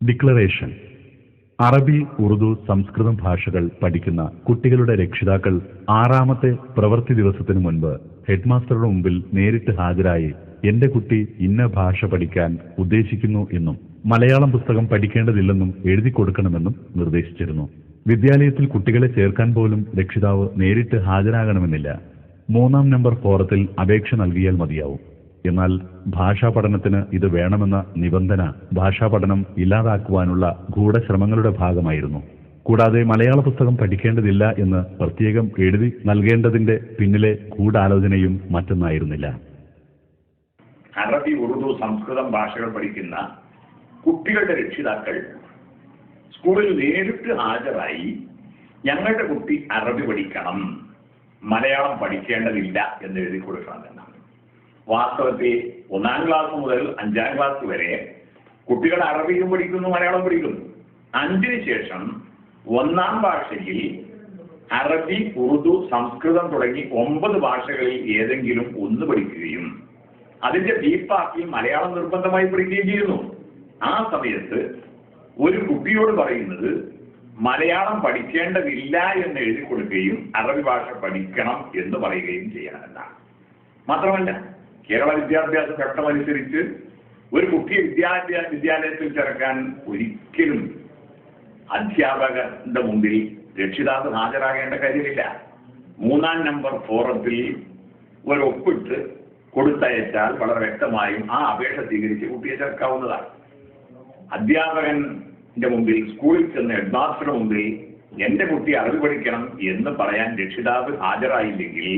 Declaration. അറബി ഉറുദു സംസ്കൃതം ഭാഷകൾ പഠിക്കുന്ന കുട്ടികളുടെ രക്ഷിതാക്കൾ ആറാമത്തെ പ്രവൃത്തി ദിവസത്തിനു മുൻപ് ഹെഡ്മാസ്റ്ററുടെ മുമ്പിൽ നേരിട്ട് ഹാജരായി എന്റെ കുട്ടി ഇന്ന ഭാഷ പഠിക്കാൻ ഉദ്ദേശിക്കുന്നു എന്നും മലയാളം പുസ്തകം പഠിക്കേണ്ടതില്ലെന്നും എഴുതി കൊടുക്കണമെന്നും നിർദ്ദേശിച്ചിരുന്നു. വിദ്യാലയത്തിൽ കുട്ടികളെ ചേർക്കാൻ പോലും രക്ഷിതാവ് നേരിട്ട് ഹാജരാകണമെന്നില്ല. മൂന്നാം നമ്പർ ഫോറത്തിൽ അപേക്ഷ നൽകിയാൽ മതിയാവും. എന്നാൽ ഭാഷാ പഠനത്തിന് ഇത് വേണമെന്ന നിബന്ധന ഭാഷാ പഠനം ഇല്ലാതാക്കുവാനുള്ള ഗൂഢശ്രമങ്ങളുടെ ഭാഗമായിരുന്നു. കൂടാതെ മലയാള പുസ്തകം പഠിക്കേണ്ടതില്ല എന്ന് പ്രത്യേകം എഴുതി നൽകേണ്ടതിന്റെ പിന്നിലെ ഗൂഢാലോചനയും മറ്റൊന്നായിരുന്നില്ല. അറബി ഉറുദു സംസ്കൃതം ഭാഷകൾ പഠിക്കുന്ന കുട്ടികളുടെ രക്ഷിതാക്കൾ സ്കൂളിൽ നേരിട്ട് ഹാജരായി ഞങ്ങളുടെ കുട്ടി അറബി പഠിക്കണം മലയാളം പഠിക്കേണ്ടതില്ല എന്ന് എഴുതി കൊടുക്കണം എന്നാണ്. വാസ്തവത്തിൽ ഒന്നാം ക്ലാസ് മുതൽ അഞ്ചാം ക്ലാസ് വരെ കുട്ടികൾ അറബിയും പഠിക്കുന്നു മലയാളം പഠിക്കുന്നു. അഞ്ചിന് ശേഷം ഒന്നാം ഭാഷയിൽ അറബി ഉറുദു സംസ്കൃതം തുടങ്ങി ഒമ്പത് ഭാഷകളിൽ ഏതെങ്കിലും ഒന്ന് പഠിക്കുകയും അതിന്റെ ഡീപ്പാക്കി മലയാളം നിർബന്ധമായി പഠിക്കുകയും ചെയ്യുന്നു. ആ സമയത്ത് ഒരു കുട്ടിയോട് പറയുന്നത് മലയാളം പഠിക്കേണ്ടതില്ല എന്ന് എഴുതി കൊടുക്കുകയും അറബി ഭാഷ പഠിക്കണം എന്ന് പറയുകയും ചെയ്യണമെന്നാണ് മാത്രമല്ല കേരള വിദ്യാഭ്യാസ ചട്ടമനുസരിച്ച് ഒരു കുട്ടിയെ വിദ്യാഭ്യാസ വിദ്യാലയത്തിൽ ചേർക്കാൻ ഒരിക്കലും അധ്യാപകന്റെ മുമ്പിൽ രക്ഷിതാവ് ഹാജരാകേണ്ട കാര്യമില്ല. മൂന്നാം നമ്പർ ഫോറത്തിൽ ഒരു ഒപ്പിട്ട് കൊടുത്തയച്ചാൽ വളരെ വ്യക്തമായും ആ അപേക്ഷ സ്വീകരിച്ച് കുട്ടിയെ ചേർക്കാവുന്നതാണ്. അധ്യാപകന്റെ മുമ്പിൽ സ്കൂളിൽ ചെന്ന് ഹെഡ്മാസ്റ്ററുടെ മുമ്പിൽ എന്റെ കുട്ടി അറിവ് പഠിക്കണം എന്ന് പറയാൻ രക്ഷിതാവ് ഹാജരായില്ലെങ്കിൽ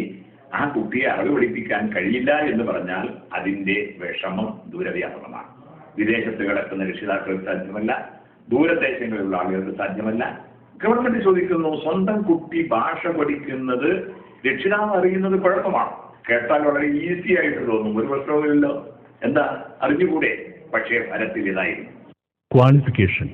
ആ കുട്ടിയെ അറിവ് പഠിപ്പിക്കാൻ കഴിയില്ല എന്ന് പറഞ്ഞാൽ അതിന്റെ വിഷമം ദൂരവ്യാപകമാണ്. വിദേശത്ത് കിടക്കുന്ന രക്ഷിതാക്കൾക്ക് സാധ്യമല്ല ദൂരദേശങ്ങളിലുള്ള ആളുകൾക്ക് സാധ്യമല്ല ഗവൺമെന്റ് ചോദിക്കുന്നു സ്വന്തം കുട്ടി ഭാഷ പഠിക്കുന്നത് രക്ഷിതാവ് അറിയുന്നത് കുഴപ്പമാണ്. കേട്ടാൽ വളരെ ഈസി ആയിട്ട് തോന്നും. ഒരു പ്രശ്നവുമില്ലല്ലോ. എന്താ? അറിഞ്ഞുകൂടെ? പക്ഷേ ഫലത്തിൽ ഇതായിരുന്നു. ക്വാളിഫിക്കേഷൻ.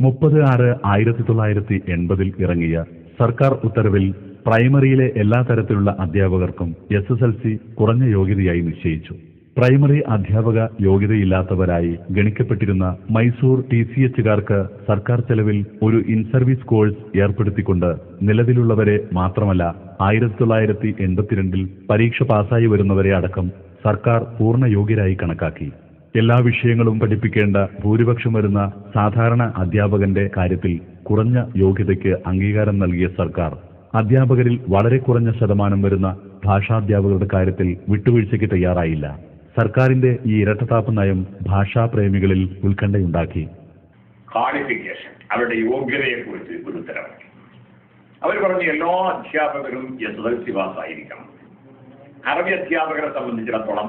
മുപ്പത് ആറ് ആയിരത്തി തൊള്ളായിരത്തി എൺപതിൽ ഇറങ്ങിയ സർക്കാർ ഉത്തരവിൽ പ്രൈമറിയിലെ എല്ലാ തരത്തിലുള്ള അധ്യാപകർക്കും എസ് എസ് എൽ സി കുറഞ്ഞ യോഗ്യതയായി നിശ്ചയിച്ചു. പ്രൈമറി അധ്യാപക യോഗ്യതയില്ലാത്തവരായി ഗണിക്കപ്പെട്ടിരുന്ന മൈസൂർ ടി സി എച്ചുകാർക്ക് സർക്കാർ ചെലവിൽ ഒരു ഇൻ സർവീസ് കോഴ്സ് ഏർപ്പെടുത്തിക്കൊണ്ട് നിലവിലുള്ളവരെ മാത്രമല്ല ആയിരത്തി തൊള്ളായിരത്തി എൺപത്തിരണ്ടിൽ പരീക്ഷ പാസ്സായി വരുന്നവരെ അടക്കം സർക്കാർ പൂർണ യോഗ്യരായി കണക്കാക്കി. എല്ലാ വിഷയങ്ങളും പഠിപ്പിക്കേണ്ട ഭൂരിപക്ഷം വരുന്ന സാധാരണ അധ്യാപകന്റെ കാര്യത്തിൽ കുറഞ്ഞ യോഗ്യതയ്ക്ക് അംഗീകാരം നൽകിയ സർക്കാർ അധ്യാപകരിൽ വളരെ കുറഞ്ഞ ശതമാനം വരുന്ന ഭാഷാധ്യാപകരുടെ കാര്യത്തിൽ വിട്ടുവീഴ്ചയ്ക്ക് തയ്യാറായില്ല. സർക്കാരിന്റെ ഈ ഇരട്ടത്താപ്പ് നയം ഭാഷാപ്രേമികളിൽ ഉത്കണ്ഠയുണ്ടാക്കി. ക്വാളിഫിക്കേഷൻ അവരുടെ യോഗ്യതയെക്കുറിച്ച് ഒരു ഉത്തരവാക്കി അവർ പറഞ്ഞു എല്ലാ അധ്യാപകരും എസ് അറബി അധ്യാപകരെ സംബന്ധിച്ചിടത്തോളം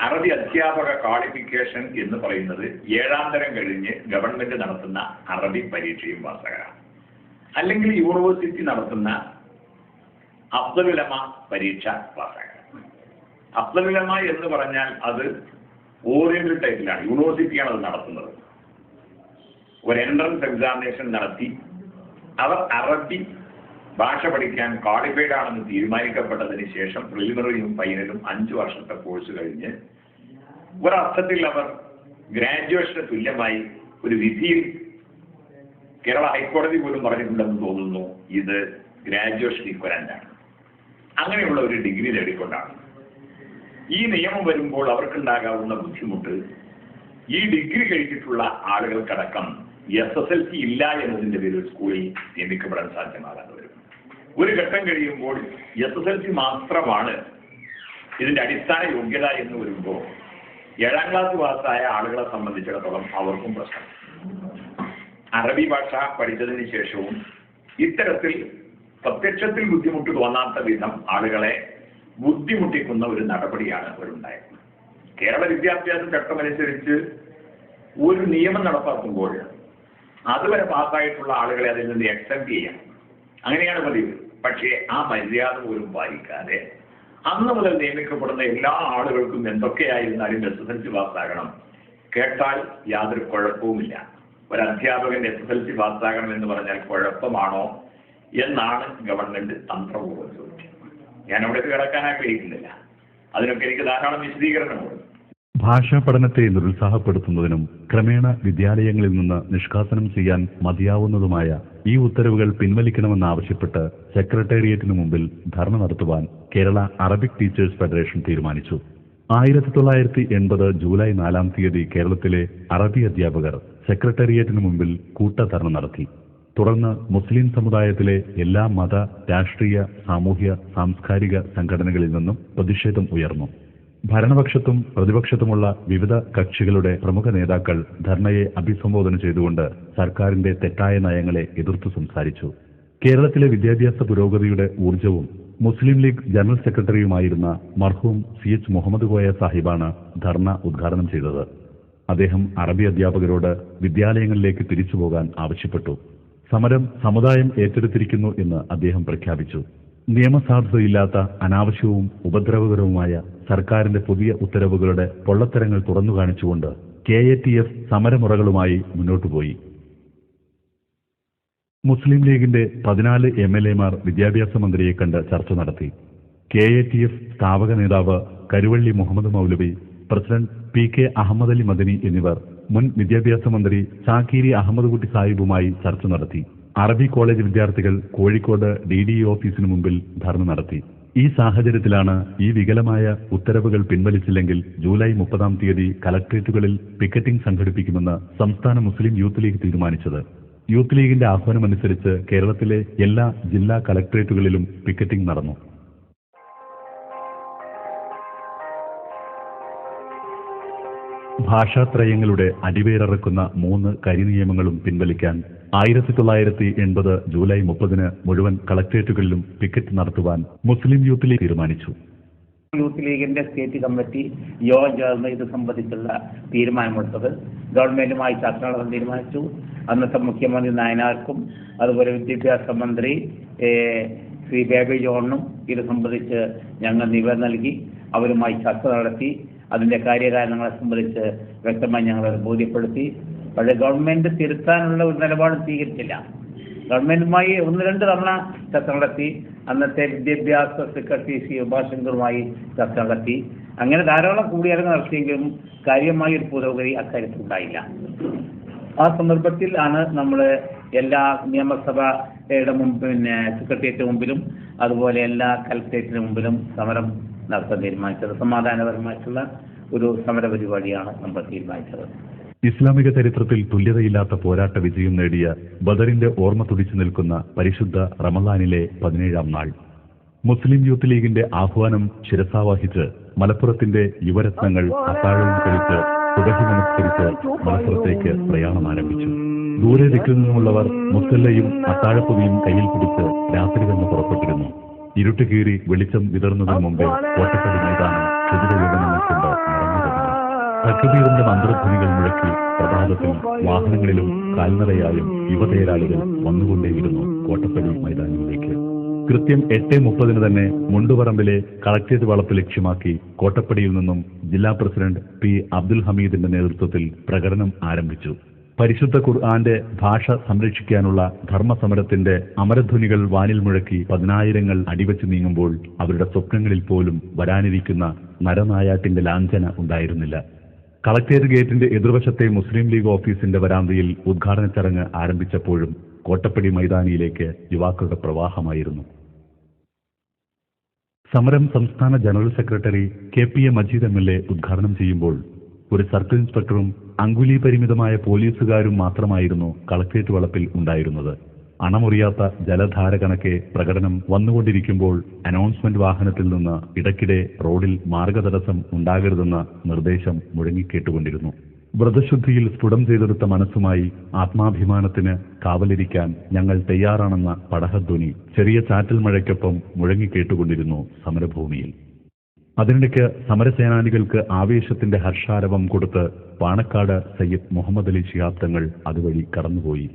അറബി അധ്യാപക ക്വാളിഫിക്കേഷൻ എന്ന് പറയുന്നത് ഏഴാം തരം കഴിഞ്ഞ് ഗവൺമെന്റ് നടത്തുന്ന അറബി പരീക്ഷയും പാസ്സാകണം അല്ലെങ്കിൽ യൂണിവേഴ്സിറ്റി നടത്തുന്ന അബ്ദുലമ പരീക്ഷ പാസ്സാക്കണം അബ്ദുലമ എന്ന് പറഞ്ഞാൽ അത് ഓറിയന്റൽ ടൈപ്പിലാണ്. യൂണിവേഴ്സിറ്റിയാണ് അത് നടത്തുന്നത്. ഒരു എൻട്രൻസ് എക്സാമിനേഷൻ നടത്തി. അവർ അറബി ഭാഷ പഠിക്കാൻ ക്വാളിഫൈഡ് ആണെന്ന് തീരുമാനിക്കപ്പെട്ടതിന് ശേഷം പ്രിലിമിനറിയും ഫൈനലും അഞ്ചു വർഷത്തെ കോഴ്സ് കഴിഞ്ഞ് ഒരർത്ഥത്തിൽ അവർ ഗ്രാജുവേഷന് തുല്യമായി ഒരു വിധിയിൽ കേരള ഹൈക്കോടതി പോലും പറഞ്ഞിട്ടുണ്ടെന്ന് തോന്നുന്നു ഇത് ഗ്രാജുവേഷൻ ഇക്വലന്റ് ആണ്. അങ്ങനെയുള്ള ഒരു ഡിഗ്രി നേടിക്കൊണ്ടാണ്. ഈ നിയമം വരുമ്പോൾ അവർക്കുണ്ടാകാവുന്ന ബുദ്ധിമുട്ട് ഈ ഡിഗ്രി കഴിച്ചിട്ടുള്ള ആളുകൾക്കടക്കം എസ് എസ് എൽ സി ഇല്ല എന്നതിന്റെ പേരിൽ സ്കൂളിൽ നിയമിക്കപ്പെടാൻ സാധ്യമാകാതെ വരും. ഒരു ഘട്ടം കഴിയുമ്പോൾ എസ് എസ് എൽ സി മാത്രമാണ് ഇതിന്റെ അടിസ്ഥാന യോഗ്യത എന്ന് വരുമ്പോൾ ഏഴാം ക്ലാസ് പാസ്സായ ആളുകളെ സംബന്ധിച്ചിടത്തോളം അവർക്കും പ്രശ്നം. അറബി ഭാഷ പഠിച്ചതിന് ശേഷവും ഇത്തരത്തിൽ പ്രത്യക്ഷത്തിൽ ബുദ്ധിമുട്ട് തോന്നാത്ത വിധം ആളുകളെ ബുദ്ധിമുട്ടിക്കുന്ന ഒരു നടപടിയാണ് അവരുണ്ടായത് കേരള വിദ്യാഭ്യാസ ചട്ടമനുസരിച്ച് ഒരു നിയമം നടപ്പാക്കുമ്പോൾ അതുവരെ പാസ്സായിട്ടുള്ള ആളുകളെ അതിൽ നിന്ന് എക്സെപ്റ്റ് ചെയ്യാം. അങ്ങനെയാണ് പതിവ്. പക്ഷേ ആ മര്യാദ പോലും പാലിക്കാതെ അന്ന് മുതൽ നിയമിക്കപ്പെടുന്ന എല്ലാ ആളുകൾക്കും എന്തൊക്കെയായിരുന്നാലും എസ് എസ് എൽ സി പാസ്സാകണം. കേട്ടാൽ യാതൊരു കുഴപ്പവുമില്ല. ഒരു അധ്യാപകൻ എസ് എസ് എൽ സി പാസ്സാകണം എന്ന് പറഞ്ഞാൽ കുഴപ്പമാണോ എന്നാണ് ഗവൺമെന്റ് തന്ത്രപൂർവം ചോദിച്ചത് ഞാൻ അവിടെ കിടക്കാൻ ആഗ്രഹിക്കുന്നില്ല. അതിനൊക്കെ എനിക്ക് ധാരാളം വിശദീകരണമുണ്ട് ഭാഷാ പഠനത്തെ നിരുത്സാഹപ്പെടുത്തുന്നതിനും ക്രമേണ വിദ്യാലയങ്ങളിൽ നിന്ന് നിഷ്കാസനം ചെയ്യാൻ മതിയാവുന്നതുമായ ഈ ഉത്തരവുകൾ പിൻവലിക്കണമെന്നാവശ്യപ്പെട്ട് സെക്രട്ടേറിയറ്റിനു മുമ്പിൽ ധർണ നടത്തുവാൻ കേരള അറബിക് ടീച്ചേഴ്സ് ഫെഡറേഷൻ തീരുമാനിച്ചു. ആയിരത്തി തൊള്ളായിരത്തി എൺപത് ജൂലൈ നാലാം തീയതി കേരളത്തിലെ അറബി അധ്യാപകർ സെക്രട്ടേറിയറ്റിന് മുമ്പിൽ കൂട്ടധർണ നടത്തി. തുടർന്ന് മുസ്ലിം സമുദായത്തിലെ എല്ലാ മത രാഷ്ട്രീയ സാമൂഹ്യ സാംസ്കാരിക സംഘടനകളിൽ നിന്നും പ്രതിഷേധം ഉയർന്നു. ഭരണപക്ഷത്തും പ്രതിപക്ഷത്തുമുള്ള വിവിധ കക്ഷികളുടെ പ്രമുഖ നേതാക്കൾ ധർണയെ അഭിസംബോധന ചെയ്തുകൊണ്ട് സർക്കാരിന്റെ തെറ്റായ നയങ്ങളെ എതിർത്തു സംസാരിച്ചു. കേരളത്തിലെ വിദ്യാഭ്യാസ പുരോഗതിയുടെ ഊർജവും മുസ്ലിം ലീഗ് ജനറൽ സെക്രട്ടറിയുമായിരുന്ന മർഹൂം സി എച്ച് മുഹമ്മദ് കോയ സാഹിബാണ് ധർണ ഉദ്ഘാടനം ചെയ്തത്. അദ്ദേഹം അറബി അധ്യാപകരോട് വിദ്യാലയങ്ങളിലേക്ക് തിരിച്ചുപോകാൻ ആവശ്യപ്പെട്ടു. സമരം സമുദായം ഏറ്റെടുത്തിരിക്കുന്നു എന്ന് അദ്ദേഹം പ്രഖ്യാപിച്ചു. നിയമസാധുതയില്ലാത്ത അനാവശ്യവും ഉപദ്രവകരവുമായ സർക്കാരിന്റെ പുതിയ ഉത്തരവുകളുടെ പൊള്ളത്തരങ്ങൾ തുറന്നു കാണിച്ചുകൊണ്ട് കെ എ ടി എഫ് സമരമുറകളുമായി മുന്നോട്ടുപോയി. മുസ്ലിം ലീഗിന്റെ പതിനാല് എം എൽ എമാർ വിദ്യാഭ്യാസ മന്ത്രിയെ കണ്ട് ചർച്ച നടത്തി. കെ എ ടി എഫ് സ്ഥാപക നേതാവ് Karuvalli Muhammad Maulavi president P K Ahammad Ali Madani എന്നിവർ മുൻ വിദ്യാഭ്യാസ മന്ത്രി ചാക്കീരി അഹമ്മദ് കുട്ടി സാഹിബുമായി ചർച്ച നടത്തി. അറബി കോളേജ് വിദ്യാർത്ഥികൾ കോഴിക്കോട് ഡി ഡി ഓഫീസിന് മുമ്പിൽ ധർണ നടത്തി. ഈ സാഹചര്യത്തിലാണ് ഈ വികലമായ ഉത്തരവുകൾ പിൻവലിച്ചില്ലെങ്കിൽ ജൂലൈ മുപ്പതാം തീയതി കലക്ട്രേറ്റുകളിൽ പിക്കറ്റിംഗ് സംഘടിപ്പിക്കുമെന്ന് സംസ്ഥാന മുസ്ലിം യൂത്ത് ലീഗ് തീരുമാനിച്ചത്. യൂത്ത് ലീഗിന്റെ ആഹ്വാനമനുസരിച്ച് കേരളത്തിലെ എല്ലാ ജില്ലാ കളക്ട്രേറ്റുകളിലും പിക്കറ്റിംഗ് നടന്നു. ഭാഷാത്രയങ്ങളുടെ അടിവേറിറക്കുന്ന മൂന്ന് കരിനിയമങ്ങളും പിൻവലിക്കാൻ ആയിരത്തി തൊള്ളായിരത്തി എൺപത് ജൂലൈ മുപ്പതിന് മുഴുവൻ കളക്ട്രേറ്റുകളിലും പിക്കറ്റ് നടത്തുവാൻ മുസ്ലിം യൂത്ത് ലീഗ് തീരുമാനിച്ചു. യൂത്ത് ലീഗിന്റെ സ്റ്റേറ്റ് കമ്മിറ്റി യോഗം ചേർന്ന് ഇത് സംബന്ധിച്ചുള്ള തീരുമാനമെടുത്തത്. ഗവൺമെന്റുമായി ചർച്ച നടത്താൻ തീരുമാനിച്ചു. അന്നത്തെ മുഖ്യമന്ത്രി നായനാർക്കും അതുപോലെ വിദ്യാഭ്യാസ മന്ത്രി ശ്രീ ബേബി ജോണിനും ഇത് സംബന്ധിച്ച് ഞങ്ങൾ നിവേദനം നൽകി അവരുമായി ചർച്ച നടത്തി. അതിന്റെ കാര്യകാരണങ്ങളെ സംബന്ധിച്ച് വ്യക്തമായി ഞങ്ങൾ ബോധ്യപ്പെടുത്തി. പക്ഷേ ഗവൺമെന്റ് തിരുത്താനുള്ള ഒരു നിലപാട് സ്വീകരിച്ചില്ല. ഗവൺമെന്റുമായി ഒന്ന് രണ്ട് തവണ ചർച്ച നടത്തി. അന്നത്തെ വിദ്യാഭ്യാസ സെക്രട്ടറി സി ഉപാശങ്കറുമായി ചർച്ച നടത്തി. അങ്ങനെ ധാരാളം കൂടിയാലോചന നടത്തിയെങ്കിലും കാര്യമായ ഒരു പുരോഗതി അക്കാര്യത്തിൽ ഉണ്ടായില്ല ആ സന്ദർഭത്തിൽ ആണ് നമ്മൾ എല്ലാ നിയമസഭയുടെ മുമ്പ് പിന്നെ സെക്രട്ടേറിയറ്റ് മുമ്പിലും അതുപോലെ എല്ലാ കലക്ട്രേറ്റിന് മുമ്പിലും സമരം നടത്താൻ തീരുമാനിച്ചത്. സമാധാനപരമായിട്ടുള്ള ഒരു സമര പരിപാടിയാണ് നമ്മൾ തീരുമാനിച്ചത്. ഇസ്ലാമിക ചരിത്രത്തിൽ തുല്യതയില്ലാത്ത പോരാട്ട വിജയം നേടിയ ബദറിന്റെ ഓർമ്മ തുടിച്ചു നിൽക്കുന്ന പരിശുദ്ധ റമദാനിലെ പതിനേഴാം നാൾ. മുസ്ലിം യൂത്ത് ലീഗിന്റെ ആഹ്വാനം ശിരസാവഹിച്ച് മലപ്പുറത്തിന്റെ യുവരത്നങ്ങൾ അത്താഴവും കഴിച്ച് തുടങ്ങി നമസ്കരിച്ച് മലപ്പുറത്തേക്ക് പ്രയാണം ആരംഭിച്ചു. ദൂരെ ദിക്കിൽ നിന്നുമുള്ളവർ മുസല്ലയും അത്താഴപ്പുകയും കയ്യിൽ പിടിച്ച് രാത്രി തന്നെ പുറപ്പെട്ടിരുന്നു. ഇരുട്ട് കീറി വെളിച്ചം വിതറുന്നതിന് മുമ്പേ കോട്ടക്കടി മൈതാനം തക്ബീറിന്റെ മന്ത്രധ്വനികൾ മുഴക്കി പ്രഭാതത്തിൽ വാഹനങ്ങളിലും കാൽനടയായും യുവതേരാളികൾ വന്നുകൊണ്ടേയിരുന്നു കോട്ടപ്പടി മൈതാനിയിലേക്ക്. കൃത്യം എട്ട് മുപ്പതിന് തന്നെ മുണ്ടുപറമ്പിലെ കളക്ടറേറ്റ് വളപ്പ് ലക്ഷ്യമാക്കി കോട്ടപ്പടിയിൽ നിന്നും ജില്ലാ പ്രസിഡന്റ് പി അബ്ദുൽ ഹമീദിന്റെ നേതൃത്വത്തിൽ പ്രകടനം ആരംഭിച്ചു. പരിശുദ്ധ ഖുർആന്റെ ഭാഷ സംരക്ഷിക്കാനുള്ള ധർമ്മസമരത്തിന്റെ അമരധ്വനികൾ വാനിൽ മുഴക്കി പതിനായിരങ്ങൾ അടിവച്ചു നീങ്ങുമ്പോൾ അവരുടെ സ്വപ്നങ്ങളിൽ പോലും വരാനിരിക്കുന്ന നരനായാട്ടിന്റെ ലാഞ്ചന ഉണ്ടായിരുന്നില്ല. കളക്ടറേറ്റ് ഗേറ്റിന്റെ എതിർവശത്തെ മുസ്ലിം ലീഗ് ഓഫീസിന്റെ വരാന്തയിൽ ഉദ്ഘാടന ചടങ്ങ് ആരംഭിച്ചപ്പോഴും കോട്ടപ്പടി മൈതാനിയിലേക്ക് യുവാക്കളുടെ പ്രവാഹമായിരുന്നു. സമരം സംസ്ഥാന general secretary K P A Majeed M L A ഉദ്ഘാടനം ചെയ്യുമ്പോൾ ഒരു സർക്കിൾ ഇൻസ്പെക്ടറും അങ്കുലി പരിമിതമായ പോലീസുകാരും മാത്രമായിരുന്നു കളക്ടറേറ്റ് വളപ്പിൽ ഉണ്ടായിരുന്നത്. അണമുറിയാത്ത ജലധാര കണക്കെ പ്രകടനം വന്നുകൊണ്ടിരിക്കുമ്പോൾ അനൗൺസ്മെന്റ് വാഹനത്തിൽ നിന്ന് ഇടയ്ക്കിടെ റോഡിൽ മാർഗതടസ്സം ഉണ്ടാകരുതെന്ന നിർദ്ദേശം മുഴങ്ങിക്കേട്ടുകൊണ്ടിരുന്നു. വ്രതശുദ്ധിയിൽ സ്ഫുടം ചെയ്തെടുത്ത മനസ്സുമായി ആത്മാഭിമാനത്തിന് കാവലിരിക്കാൻ ഞങ്ങൾ തയ്യാറാണെന്ന പടഹധ്വനി ചെറിയ ചാറ്റൽ മഴയ്ക്കൊപ്പം മുഴങ്ങിക്കേട്ടുകൊണ്ടിരുന്നു സമരഭൂമിയിൽ. അതിനിടയ്ക്ക് സമരസേനാനികൾക്ക് ആവേശത്തിന്റെ ഹർഷാരവം കൊടുത്ത് പാണക്കാട് സയ്യിദ് മുഹമ്മദ് അലി ശിഹാബ് തങ്ങൾ അതുവഴി കടന്നുപോയി.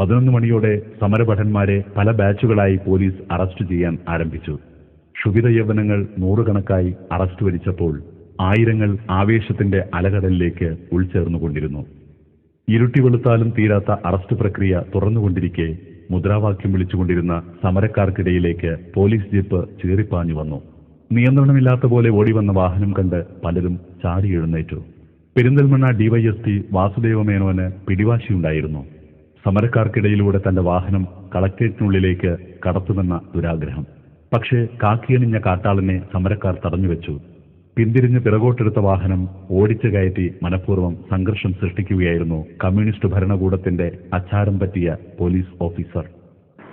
പതിനൊന്ന് മണിയോടെ സമരഭടന്മാരെ പല ബാച്ചുകളായി പോലീസ് അറസ്റ്റ് ചെയ്യാൻ ആരംഭിച്ചു. ക്ഷുഭിത യൗവനങ്ങൾ നൂറുകണക്കായി അറസ്റ്റ് വരിച്ചപ്പോൾ ആയിരങ്ങൾ ആവേശത്തിന്റെ അലകടലിലേക്ക് ഉൾച്ചേർന്നുകൊണ്ടിരുന്നു. ഇരുട്ടി വെളുത്താലും തീരാത്ത അറസ്റ്റ് പ്രക്രിയ തുറന്നുകൊണ്ടിരിക്കെ മുദ്രാവാക്യം വിളിച്ചുകൊണ്ടിരുന്ന സമരക്കാർക്കിടയിലേക്ക് പോലീസ് ജീപ്പ് ചീറിപ്പാഞ്ഞു വന്നു. നിയന്ത്രണമില്ലാത്ത പോലെ ഓടിവന്ന വാഹനം കണ്ട് പലരും ചാടി എഴുന്നേറ്റു പെരിന്തൽമണ്ണ ഡിവൈഎസ്പി വാസുദേവ മേനോന് പിടിവാശിയുണ്ടായിരുന്നു. സമരക്കാർക്കിടയിലൂടെ തന്റെ വാഹനം കളക്ട്രേറ്റിനുള്ളിലേക്ക് കടത്തുമെന്ന ദുരാഗ്രഹം. പക്ഷേ കാക്കിയണിഞ്ഞ കാട്ടാളനെ സമരക്കാർ തടഞ്ഞുവെച്ചു. പിന്തിരിഞ്ഞ് പിറകോട്ടെടുത്ത വാഹനം ഓടിച്ചു കയറ്റി മനഃപൂർവം സംഘർഷം സൃഷ്ടിക്കുകയായിരുന്നു കമ്മ്യൂണിസ്റ്റ് ഭരണകൂടത്തിന്റെ അച്ചാരം പറ്റിയ പോലീസ് ഓഫീസർ.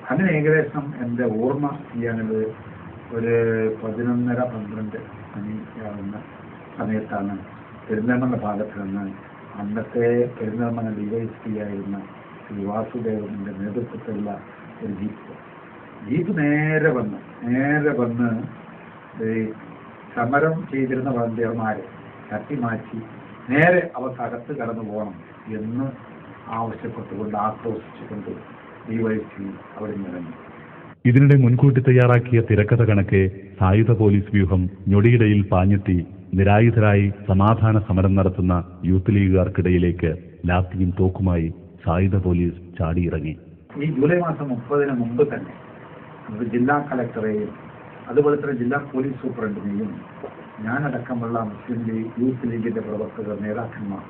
അങ്ങനെ ഏകദേശം എന്റെ ഓർമ്മ ചെയ്യാനുള്ളത് ഒരു പതിനൊന്നര പന്ത്രണ്ട് മണിയാവുന്ന സമയത്താണ് പെരുന്തൽമണ്ണ ഭാഗത്ത് നിന്ന് അന്നത്തെ പെരുന്തൽമണ്ണ ഡിവൈഎസ്പി ആയിരുന്ന ശ്രീ വാസുദേവന്റെ നേതൃത്വത്തിലുള്ള ഒരു ജീപ്പ്. ജീപ്പ് നേരെ വന്ന് നേരെ വന്ന് ഈ സമരം ചെയ്തിരുന്ന വളണ്ടിയർമാരെ തട്ടിമാറ്റി നേരെ അവർക്കകത്ത് കടന്നു പോകണം എന്ന് ആവശ്യപ്പെട്ടുകൊണ്ട് ആക്രോശിച്ചുകൊണ്ട് ഡിവൈഎസ്പി അവിടെ നിറഞ്ഞു ഇതിനിടെ മുൻകൂട്ടി തയ്യാറാക്കിയ തിരക്കഥ കണക്കെ സായുധ പോലീസ് വ്യൂഹം ഞൊടിയിടയിൽ പാഞ്ഞെത്തി നിരായുധരായി സമാധാന സമരം നടത്തുന്ന യൂത്ത് ലീഗുകാർക്കിടയിലേക്ക് ലാത്തിയും തോക്കുമായി സായുധ പോലീസ് ചാടിയിറങ്ങി. ഈ ജൂലൈ മാസം മുപ്പതിന് മുമ്പ് തന്നെ ജില്ലാ കളക്ടറെയും അതുപോലെ തന്നെ ജില്ലാ പോലീസ് സൂപ്രണ്ടിനെയും ഞാനടക്കമുള്ള മുസ്ലിം ലീഗ് യൂത്ത് ലീഗിന്റെ പ്രവർത്തകർ നേതാക്കന്മാർ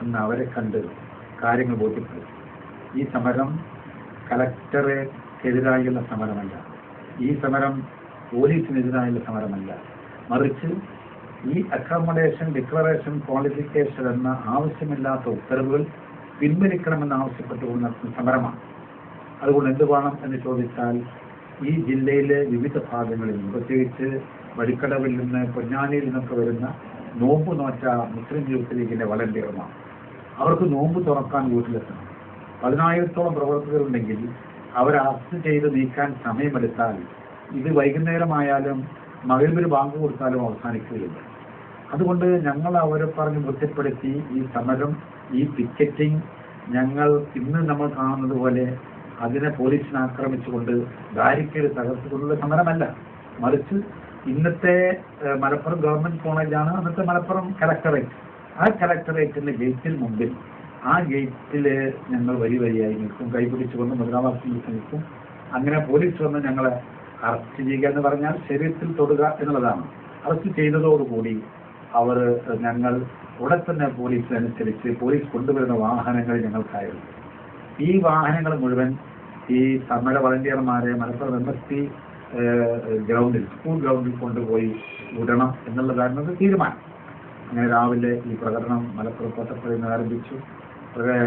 അന്ന് അവരെ കണ്ട് കാര്യങ്ങൾ ബോധ്യപ്പെടുത്തി. ഈ സമരം കലക്ടറെക്കെതിരായുള്ള സമരമല്ല. ഈ സമരം പോലീസിനെതിരായുള്ള സമരമല്ല. മറിച്ച് ഈ അക്കോമഡേഷൻ ഡിക്ലറേഷൻ ക്വാളിഫിക്കേഷൻ എന്ന ആവശ്യമില്ലാത്ത ഉത്തരവുകൾ പിൻവലിക്കണമെന്ന് ആവശ്യപ്പെട്ടുകൊണ്ട് നടത്തുന്ന സമരമാണ്. അതുകൊണ്ട് എന്ത് വേണം എന്ന് ചോദിച്ചാൽ ഈ ജില്ലയിലെ വിവിധ ഭാഗങ്ങളിൽ നിന്ന് പ്രത്യേകിച്ച് വഴിക്കടവിൽ നിന്ന് പൊന്നാനിയിൽ നിന്നൊക്കെ വരുന്ന നോമ്പ് നോറ്റ മുസ്ലിം യൂത്ത് ലീഗിന്റെ വളണ്ടിയർമാർ അവർക്ക് നോമ്പ് തുറക്കാൻ വീട്ടിലെത്തണം. പതിനായിരത്തോളം പ്രവർത്തകരുണ്ടെങ്കിൽ അവർ അറസ്റ്റ് ചെയ്ത് നീക്കാൻ സമയമെടുത്താൽ ഇത് വൈകുന്നേരമായാലും മകൾബിൽ ബാങ്ക് കൊടുത്താലും അവസാനിക്കുകയില്ല. അതുകൊണ്ട് ഞങ്ങൾ അവരെ പറഞ്ഞ് ബോധ്യപ്പെടുത്തി ഈ സമരം ഈ പിക്കറ്റിംഗ് ഞങ്ങൾ ഇന്ന് നമ്മൾ കാണുന്നത് പോലെ അതിനെ പോലീസിനെ ആക്രമിച്ചുകൊണ്ട് ബാരിക്കേഡ് തകർത്തുകൊണ്ടുള്ള സമരമല്ല. മറിച്ച് ഇന്നത്തെ മലപ്പുറം ഗവൺമെന്റ് കോളേജാണ് അന്നത്തെ മലപ്പുറം കലക്ടറേറ്റ്. ആ കലക്ടറേറ്റിന്റെ ഗേറ്റിന് മുമ്പിൽ ആ ഗേറ്റിൽ ഞങ്ങൾ വരി വരിയായി നിൽക്കും. കൈപിടിച്ചുകൊണ്ട് മുദ്രാവാക്യം നിൽക്കും. അങ്ങനെ പോലീസ് വന്ന് ഞങ്ങളെ അറസ്റ്റ് ചെയ്യുക എന്ന് പറഞ്ഞാൽ ശരീരത്തിൽ തൊടുക എന്നുള്ളതാണ്. അറസ്റ്റ് ചെയ്തതോടുകൂടി അവർ ഞങ്ങൾ ഉടൻ തന്നെ പോലീസിനനുസരിച്ച് പോലീസ് കൊണ്ടുവരുന്ന വാഹനങ്ങൾ ഞങ്ങൾക്കായിരുന്നു. ഈ വാഹനങ്ങൾ മുഴുവൻ ഈ സമര വളണ്ടിയർമാരെ മലപ്പുറം എം എസ് പി ഗ്രൗണ്ടിൽ സ്കൂൾ ഗ്രൗണ്ടിൽ കൊണ്ടുപോയി വിടണം എന്നുള്ളതായിരുന്നു തീരുമാനം. അങ്ങനെ രാവിലെ ഈ പ്രകടനം മലപ്പുറം കോട്ടപ്പുഴയിൽ നിന്ന് ആരംഭിച്ചു. വളരെ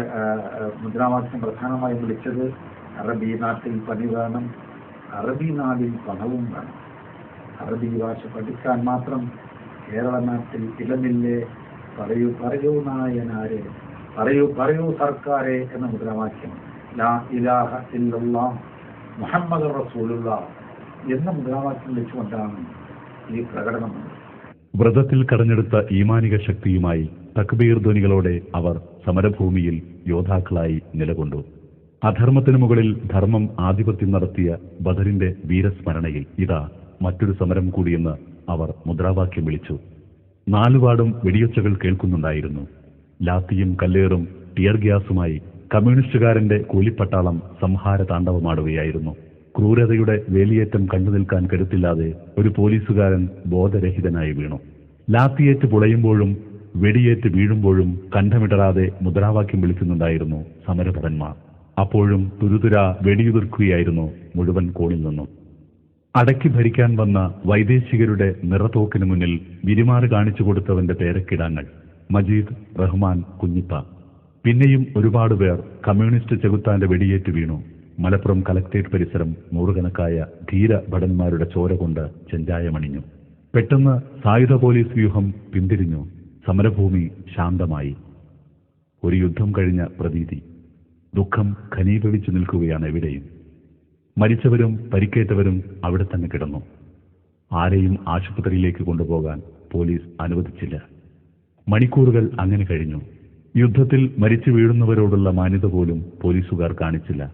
മുദ്രാവാക്യം പ്രധാനമായും വിളിച്ചത് അറബി നാട്ടിൽ പണി വേണം അറബി നാടിൽ പണവും വേണം. അറബി ഭാഷ പഠിക്കാൻ മാത്രം കേരള നാട്ടിൽ ഇടമില്ലേ പറയൂ പറയൂ നായനാരെ പറയൂ പറയൂ സർക്കാരെ എന്ന മുദ്രാവാക്യം. ലാ ഇലാഹ ഇല്ലല്ലാ മുഹമ്മദ് റസൂലുള്ള എന്ന മുദ്രാവാക്യം വെച്ചുകൊണ്ടാണ് ഈ പ്രകടനം. വ്രതത്തിൽ കടഞ്ഞെടുത്ത ഈമാനിക ശക്തിയുമായി തക്ബീർ ധ്വനികളോടെ അവർ സമരഭൂമിയിൽ യോദ്ധാക്കളായി നിലകൊണ്ടു. അധർമ്മത്തിനു മുകളിൽ ധർമ്മം ആധിപത്യം നടത്തിയ ബദറിന്റെ വീരസ്മരണയിൽ ഇതാ മറ്റൊരു സമരം കൂടിയെന്ന് അവർ മുദ്രാവാക്യം വിളിച്ചു. നാലുപാടും വെടിയൊച്ചകൾ കേൾക്കുന്നുണ്ടായിരുന്നു. ലാത്തിയും കല്ലേറും ടിയർ ഗ്യാസുമായി കമ്മ്യൂണിസ്റ്റുകാരന്റെ കൂലിപ്പട്ടാളം സംഹാര താണ്ഡവമാടുകയായിരുന്നു ക്രൂരതയുടെ വേലിയേറ്റം കണ്ടു നിൽക്കാൻ കരുത്തില്ലാതെ ഒരു പോലീസുകാരൻ ബോധരഹിതനായി വീണു. ലാത്തിയേറ്റ് പുളയുമ്പോഴും വെടിയേറ്റ് വീഴുമ്പോഴും കണ്ഠമിടറാതെ മുദ്രാവാക്യം വിളിക്കുന്നുണ്ടായിരുന്നു സമരഭടന്മാർ. അപ്പോഴും തുരുതുര വെടിയുതിർക്കുകയായിരുന്നു മുഴുവൻ കോണിൽ നിന്നും. അടക്കി ഭരിക്കാൻ വന്ന വൈദേശികരുടെ നിറത്തോക്കിന് മുന്നിൽ വിരിമാറ് കാണിച്ചു കൊടുത്തവന്റെ പേരക്കിടാങ്ങൾ മജീദ് റഹ്മാൻ കുഞ്ഞിപ്പ. പിന്നെയും ഒരുപാട് പേർ കമ്മ്യൂണിസ്റ്റ് ചെകുത്താന്റെ വെടിയേറ്റ് വീണു. മലപ്പുറം കലക്ടറേറ്റ് പരിസരം നൂറുകണക്കായ ധീര ഭടന്മാരുടെ ചോര കൊണ്ട് ചെഞ്ചായമണിഞ്ഞു. പെട്ടെന്ന് സായുധ പോലീസ് വ്യൂഹം പിന്തിരിഞ്ഞു. സമരഭൂമി ശാന്തമായി. ഒരു യുദ്ധം കഴിഞ്ഞ പ്രതീതി. ദുഃഖം ഖനീഭവിച്ചു നിൽക്കുകയാണ് എവിടെയും. മരിച്ചവരും പരിക്കേറ്റവരും അവിടെ തന്നെ കിടന്നു. ആരെയും ആശുപത്രിയിലേക്ക് കൊണ്ടുപോകാൻ പോലീസ് അനുവദിച്ചില്ല. മണിക്കൂറുകൾ അങ്ങനെ കഴിഞ്ഞു. യുദ്ധത്തിൽ മരിച്ചു വീഴുന്നവരോടുള്ള മാന്യത പോലും പോലീസുകാർ കാണിച്ചില്ല.